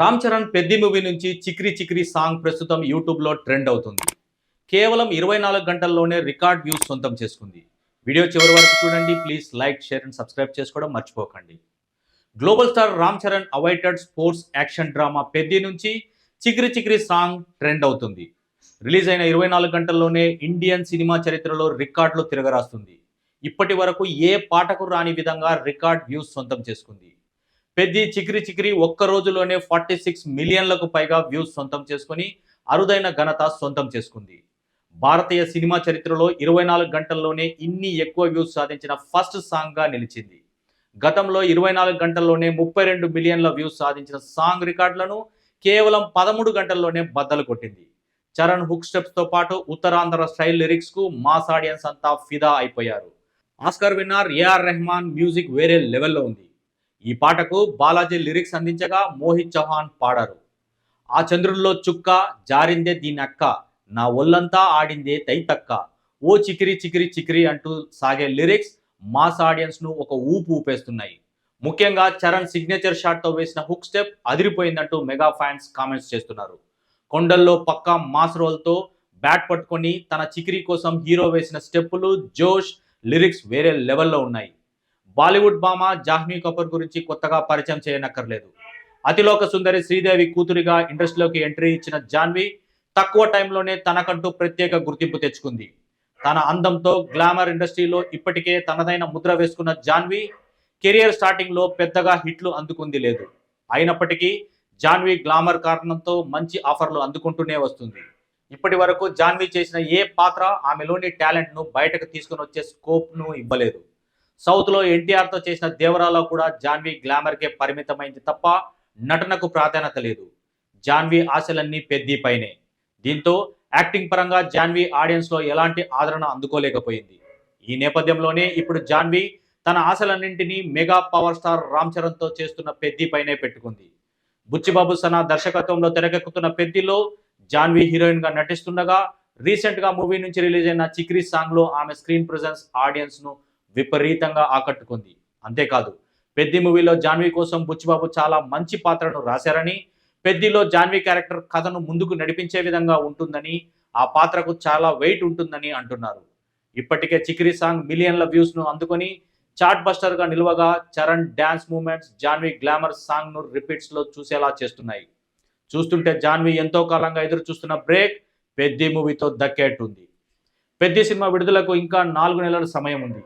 Ram Charan Peddi movie నుంచి Chikiri Chikiri song ప్రస్తుతం యూట్యూబ్లో ట్రెండ్ అవుతుంది. కేవలం ఇరవై నాలుగు గంటల్లోనే రికార్డ్ వ్యూస్ సొంతం చేసుకుంది. వీడియో చివరి వరకు చూడండి please like share and subscribe చేసుకోవడం మర్చిపోకండి. Global star Ram Charan awaited sports action drama Peddi నుంచి చిక్రి చిక్రి సాంగ్ ట్రెండ్ అవుతుంది. రిలీజ్ అయిన ఇరవై నాలుగు గంటల్లోనే ఇండియన్ సినిమా చరిత్రలో రికార్డులు తిరగరాస్తుంది. ఇప్పటి వరకు ఏ పాటకు రాని విధంగా రికార్డ్ వ్యూస్ సొంతం చేసుకుంది. పెద్ది చికిరి చికిరి ఒక్క రోజులోనే ఫార్టీ సిక్స్ మిలియన్లకు పైగా వ్యూస్ సొంతం చేసుకుని అరుదైన ఘనత సొంతం చేసుకుంది. భారతీయ సినిమా చరిత్రలో ఇరవై నాలుగు గంటల్లోనే ఇన్ని ఎక్కువ వ్యూస్ సాధించిన ఫస్ట్ సాంగ్గా నిలిచింది. గతంలో ఇరవై నాలుగు గంటల్లోనే ముప్పై రెండు మిలియన్ల వ్యూస్ సాధించిన సాంగ్ రికార్డులను కేవలం పదమూడు గంటల్లోనే బద్దలు కొట్టింది. చరణ్ హుక్ స్టెప్స్తో పాటు ఉత్తరాంధ్ర స్టైల్ లిరిక్స్కు మాస్ ఆడియన్స్ అంతా ఫిదా అయిపోయారు. Oscar winner AR Rahman music వేరే లెవెల్లో ఉంది. ఈ పాటకు బాలాజీ లిరిక్స్ అందించగా మోహిత్ చౌహాన్ పాడారు. ఆ చంద్రుల్లో చుక్క జారిందే దీని అక్క నా ఒళ్ళంతా ఆడిందే తైతక్క. ఓ చికిరి చికిరి చికిరి అంటూ సాగే లిరిక్స్ మాస్ ఆడియన్స్ను ఒక ఊపు ఊపేస్తున్నాయి. ముఖ్యంగా చరణ్ సిగ్నేచర్ షాట్తో వేసిన హుక్ స్టెప్ అదిరిపోయిందంటూ మెగా ఫ్యాన్స్ కామెంట్స్ చేస్తున్నారు. కొండల్లో పక్కా మాస్ రోల్తో బ్యాట్ పట్టుకొని తన చికిరి కోసం హీరో వేసిన స్టెప్పులు జోష్ లిరిక్స్ వేరే లెవెల్లో ఉన్నాయి. బాలీవుడ్ భామ జాహ్మీ కపూర్ గురించి కొత్తగా పరిచయం చేయనక్కర్లేదు. అతిలోక సుందరి శ్రీదేవి కూతురిగా ఇండస్ట్రీలోకి ఎంట్రీ ఇచ్చిన జాన్వి తక్కువ టైంలోనే తనకంటూ ప్రత్యేక గుర్తింపు తెచ్చుకుంది. తన అందంతో గ్లామర్ ఇండస్ట్రీలో ఇప్పటికే తనదైన ముద్ర వేసుకున్న జాన్వి కెరియర్ స్టార్టింగ్లో పెద్దగా హిట్లు అందుకుంది లేదు. అయినప్పటికీ జాన్వి గ్లామర్ కారణంతో మంచి ఆఫర్లు అందుకుంటూనే వస్తుంది. ఇప్పటి వరకు జాన్వి చేసిన ఏ పాత్ర ఆమెలోని టాలెంట్ను బయటకు తీసుకుని వచ్చే స్కోప్ను ఇవ్వలేదు. సౌత్లో చేసిన దేవరాలో కూడా జాన్వి గ్లామర్ కే పరిమితమైంది తప్ప నటనకు ప్రాధాన్యత లేదు. జాన్వి ఆశలన్నీ పెద్ది పైనే. దీంతో యాక్టింగ్ పరంగా జాన్వి ఆడియన్స్లో ఎలాంటి ఆదరణ అందుకోలేకపోయింది. ఈ నేపథ్యంలోనే ఇప్పుడు జాన్వి తన ఆశలన్నింటినీ మెగా పవర్ స్టార్ రామ్ చరణ్తో చేస్తున్న పెద్ది పైనే పెట్టుకుంది. బుచ్చిబాబు సనా దర్శకత్వంలో తెరకెక్కుతున్న పెద్దిలో జాన్వి హీరోయిన్గా నటిస్తుండగా రీసెంట్గా మూవీ నుంచి రిలీజ్ అయిన చిక్రీ సాంగ్లో ఆమె స్క్రీన్ ప్రెజెన్స్ ఆడియన్స్ను విపరీతంగా ఆకట్టుకుంది. అంతేకాదు పెద్ది మూవీలో జాన్వి కోసం బుచ్చిబాబు చాలా మంచి పాత్రను రాశారని పెద్దిలో జాన్వి క్యారెక్టర్ కథను ముందుకు నడిపించే విధంగా ఉంటుందని ఆ పాత్రకు చాలా వెయిట్ ఉంటుందని అంటున్నారు. ఇప్పటికే చికిరి సాంగ్ మిలియన్ల వ్యూస్ను అందుకొని చాట్ బస్టర్గా నిలువగా Charan dance moments Janhvi glamour సాంగ్ను రిపీట్స్లో చూసేలా చేస్తున్నాయి. చూస్తుంటే జాన్వి ఎంతో కాలంగా ఎదురు చూస్తున్న బ్రేక్ పెద్ది మూవీతో దక్కేట్టుంది. పెద్ది సినిమా విడుదలకు ఇంకా నాలుగు నెలల సమయం ఉంది.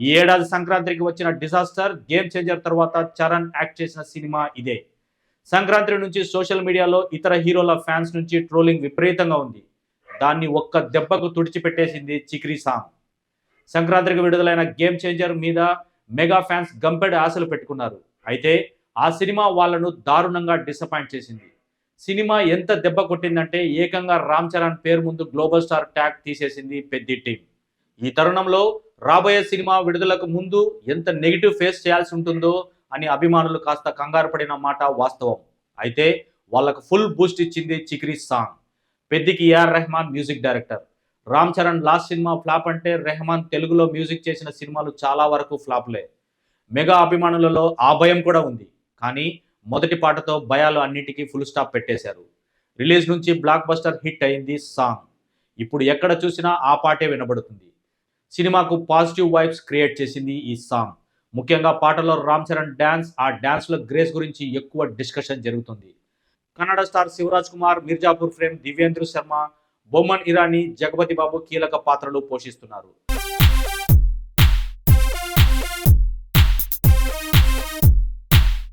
ఈ ఏడాది సంక్రాంతికి వచ్చిన డిజాస్టర్ గేమ్ చేంజర్ తర్వాత చరణ్ యాక్ట్ చేసిన సినిమా ఇదే. సంక్రాంతి నుంచి సోషల్ మీడియాలో ఇతర హీరోల ఫ్యాన్స్ నుంచి ట్రోలింగ్ విపరీతంగా ఉంది. దాన్ని ఒక్క దెబ్బకు తుడిచిపెట్టేసింది చిక్రీ సాంగ్ సంక్రాంతికి విడుదలైన గేమ్ చేంజర్ మీద మెగా ఫ్యాన్స్ గంపెడు ఆశలు పెట్టుకున్నారు. అయితే ఆ సినిమా వాళ్ళను దారుణంగా డిసప్పాయింట్ చేసింది. సినిమా ఎంత దెబ్బ కొట్టిందంటే ఏకంగా రామ్ చరణ్ పేరు ముందు గ్లోబల్ స్టార్ ట్యాగ్ తీసేసింది పెద్ది టీం. ఈ తరుణంలో రాబోయే సినిమా విడుదలకు ముందు ఎంత నెగిటివ్ ఫేస్ చేయాల్సి ఉంటుందో అని అభిమానులు కాస్త కంగారు పడిన మాట వాస్తవం. అయితే వాళ్ళకు ఫుల్ బూస్ట్ ఇచ్చింది Chikiri song. పెద్దికి AR Rahman music director. Ram Charan last cinema flop అంటే రెహమాన్ తెలుగులో మ్యూజిక్ చేసిన సినిమాలు చాలా వరకు ఫ్లాప్లే. మెగా అభిమానులలో ఆ భయం కూడా ఉంది. కానీ మొదటి పాటతో భయాలు అన్నిటికీ ఫుల్ స్టాప్ పెట్టేశారు. రిలీజ్ నుంచి బ్లాక్ బస్టర్ హిట్ అయింది సాంగ్. ఇప్పుడు ఎక్కడ చూసినా ఆ పాటే వినబడుతుంది. సినిమాకు పాజిటివ్ వైబ్స్ క్రియేట్ చేసింది ఈ సాంగ్. ముఖ్యంగా పాటలో రామ్ చరణ్ డ్యాన్స్ ఆ డ్యాన్స్లో గ్రేస్ గురించి ఎక్కువ డిస్కషన్ జరుగుతుంది. కన్నడ స్టార్ శివరాజ్ కుమార్ మిర్జాపూర్ ఫ్రేమ్ దివ్యేంద్ర శర్మ బొమ్మన్ ఇరానీ జగపతి బాబు కీలక పాత్రలు పోషిస్తున్నారు.